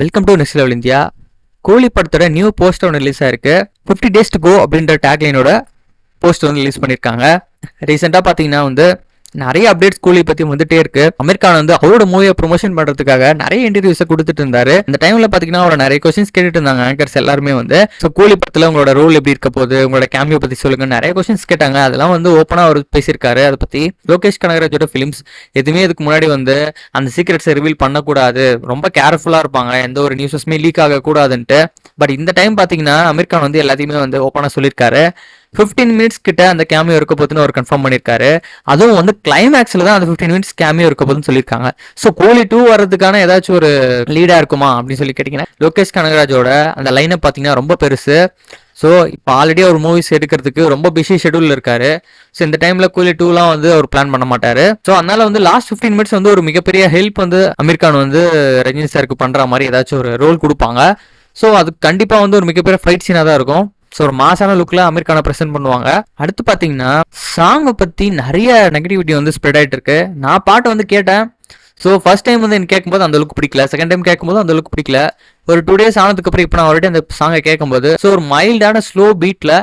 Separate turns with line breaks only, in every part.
Welcome to next level India Coolie படத்தோட new poster ஒன்று release ஆயிருக்கு. ஃபிஃப்டி டேஸ் டு கோ அப்படின்ற டேக்லைனோட போஸ்டர் வந்து ரிலீஸ் பண்ணியிருக்காங்க ரீசெண்டாக பார்த்தீங்கன்னா வந்து நிறைய அப்டேட்ஸ் கூலி பத்தி வந்துட்டே இருக்கு. கான் வந்து அவரோட மூவியை ப்ரொமோஷன் பண்றதுக்காக நிறைய இன்டர்வியூஸை கொடுத்துட்டு இருந்தாரு. இந்த டைம்ல பாத்தீங்கன்னா அவரோட நிறைய கொஸ்டின்ஸ் கேட்டுட்டு இருந்தாங்க ஆங்கர்ஸ் எல்லாருமே வந்து. ஸோ கூலி படத்துல உங்களோட ரோல் எப்படி இருக்க போகுது உங்களோட கேமியோ பத்தி சொல்லுங்க. நிறைய கொஸ்டின்ஸ் கேட்டாங்க. அதெல்லாம் வந்து ஓப்பனா அவர் பேசியிருக்காரு. அதை பத்தி லோகேஷ் கனகராஜோட ஃபிலிம்ஸ் எதுவுமே இதுக்கு முன்னாடி வந்து அந்த சீக்ரெட்ஸை ரிவீல் பண்ணக்கூடாது. ரொம்ப கேர்ஃபுல்லா இருப்பாங்க. எந்த ஒரு நியூஸஸுமே லீக் ஆகக்கூடாதுன்ட்டு. பட் இந்த டைம் பாத்தீங்கன்னா அமெரிக்கான் வந்து எல்லாத்தையுமே வந்து ஓப்பனா சொல்லியிருக்காரு. 15 மினிட்ஸ் கிட்ட அந்த கேமியோ இருக்க போதுன்னு அவர் கன்ஃபார்ம் பண்ணியிருக்காரு. அதுவும் வந்து கிளைமேக்ஸில் தான் அந்த 15 மினிட்ஸ் கேமியோ இருக்க போதுன்னு சொல்லியிருக்காங்க. ஸோ கோலி டூ வரதுக்கான ஏதாச்சும் ஒரு லீடாக இருக்குமா அப்படின்னு சொல்லி கேட்டிங்கன்னா லோகேஷ் கனகராஜோட அந்த லைனை பார்த்தீங்கன்னா ரொம்ப பெருசு. ஸோ இப்போ ஆல்ரெடி அவர் மூவிஸ் எடுக்கிறதுக்கு ரொம்ப பிஸி ஷெடியூல் இருக்காரு. ஸோ இந்த டைமில் கூலி டூலாம் வந்து அவர் பிளான் பண்ண மாட்டாரு. ஸோ அதனால வந்து லாஸ்ட் 15 மினிட்ஸ் வந்து ஒரு மிகப்பெரிய ஹெல்ப் வந்து அமீர் கான் வந்து ரஜினி சாருக்கு பண்ணுற மாதிரி ஏதாச்சும் ஒரு ரோல் கொடுப்பாங்க. ஸோ அது கண்டிப்பாக வந்து ஒரு மிகப்பெரிய ஃபைட் சீனாக தான் இருக்கும். ஸோ ஒரு மாசான லுக்கில் அமீர் கானை ப்ரெசென்ட் பண்ணுவாங்க. அடுத்து பார்த்தீங்கன்னா சாங்கை பற்றி நிறைய நெகட்டிவிட்டி வந்து ஸ்ப்ரெட் ஆகிட்டு இருக்கு. நான் பாட்டு வந்து கேட்டேன். ஸோ ஃபர்ஸ்ட் டைம் வந்து எனக்கு கேட்கும்போது அந்த அளவுக்கு பிடிக்கல. செகண்ட் டைம் கேட்கும்போது அந்த அளவுக்கு பிடிக்கல. ஒரு டூ டேஸ் ஆனதுக்கு அப்புறம் இப்போ நான் ஆல்ரெடி அந்த சாங்கை கேட்கும்போது ஸோ ஒரு மைல்டான ஸ்லோ பீட்டில்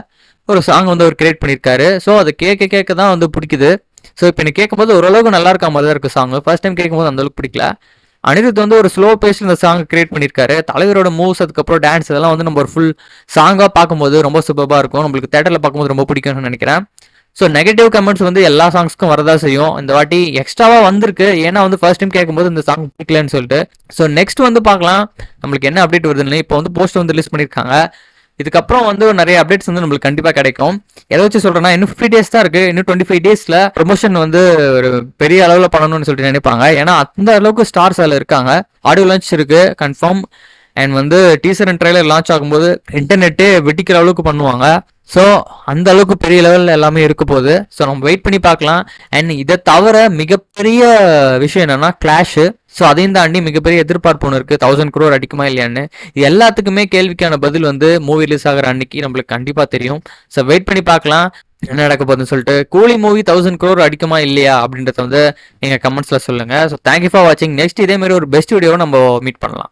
ஒரு சாங் வந்து அவர் கிரியேட் பண்ணியிருக்காரு. ஸோ அதை கேட்க கேட்க தான் வந்து பிடிக்குது. ஸோ இப்போ எனக்கு கேட்கும்போது ஓரளவுக்கு நல்லா இருக்க மாதிரி தான் இருக்கு சாங் ஃபர்ஸ்ட் டைம் கேட்கும்போது அந்த அளவுக்கு பிடிக்கல. அனிருத் வந்து ஒரு ஸ்லோ பேஸ்ட் இந்த சாங் கிரியேட் பண்ணியிருக்காரு தலைவரோட மூவ்ஸ் அதுக்கப்புறம் டான்ஸ் இதெல்லாம் வந்து நம்ம ஒரு ஃபுல் சாங்காக பார்க்கும்போது ரொம்ப சூப்பராக இருக்கும். நம்மளுக்கு தேட்டரில் பார்க்கும்போது ரொம்ப பிடிக்கும்னு நினைக்கிறேன். ஸோ நெகட்டிவ் கமெண்ட்ஸ் வந்து எல்லா சாங்ஸ்க்கும் வரதா செய்யும். இந்த வாட்டி எக்ஸ்ட்ராவாக வந்திருக்கு. ஏன்னா வந்து ஃபர்ஸ்ட் டைம் கேட்கும்போது இந்த சாங் பிடிக்கலன்னு சொல்லிட்டு. ஸோ நெக்ஸ்ட் வந்து பார்க்கலாம். நம்மளுக்கு என்ன அப்டேட் வருதுன்னு. இப்போ வந்து போஸ்ட் வந்து ரிலீஸ் பண்ணியிருக்காங்க இதுக்கப்புறம் வந்து நிறைய அப்டேட்ஸ் வந்து நம்மளுக்கு கண்டிப்பாக கிடைக்கும். எதை வச்சு சொல்கிறேன்னா இன்னும் ஃபிஃப்டி டேஸ் தான் இருக்குது இன்னும் டுவெண்ட்டி ஃபைவ் டேஸில் ப்ரொமோஷன் வந்து ஒரு பெரிய அளவில் பண்ணணும்னு சொல்லிட்டு நினைப்பாங்க. ஏன்னா அந்த அளவுக்கு ஸ்டார்ஸ் அதில் இருக்காங்க. ஆடியோ லான்ச் இருக்குது கன்ஃபார்ம் அண்ட் வந்து டீசர் அண்ட் ட்ரைலர் லான்ச் ஆகும்போது இன்டர்நெட்டே வெட்டிக்கிற அளவுக்கு பண்ணுவாங்க. ஸோ அந்த அளவுக்கு பெரிய லெவலில் எல்லாமே இருக்க போகுது. ஸோ நம்ம வெயிட் பண்ணி பார்க்கலாம். அண்ட் இதை தவிர மிகப்பெரிய விஷயம் என்னன்னா கிளாஷு ஸோ அதையும் தாண்டி மிகப்பெரிய எதிர்பார்ப்பு ஒன்று இருக்குது தௌசண்ட் குரோர் அடிக்குமா இல்லையான்னு. இது எல்லாத்துக்குமே கேள்விக்கான பதில் வந்து மூவி ரிலீஸ் ஆகிற அன்னைக்கு நம்மளுக்கு கண்டிப்பாக தெரியும். ஸோ வெயிட் பண்ணி பார்க்கலாம். என்ன நடக்க போகுதுன்னு சொல்லிட்டு. கூலி மூவி தௌசண்ட் குரோர் அடிக்குமா இல்லையா அப்படின்றத வந்து நீங்கள் கமெண்ட்ஸில் சொல்லுங்கள் ஸோ தேங்க்யூ ஃபார் வாட்சிங் நெக்ஸ்ட் இதே மாதிரி ஒரு பெஸ்ட் வீடியோவை நம்ம மீட் பண்ணலாம்.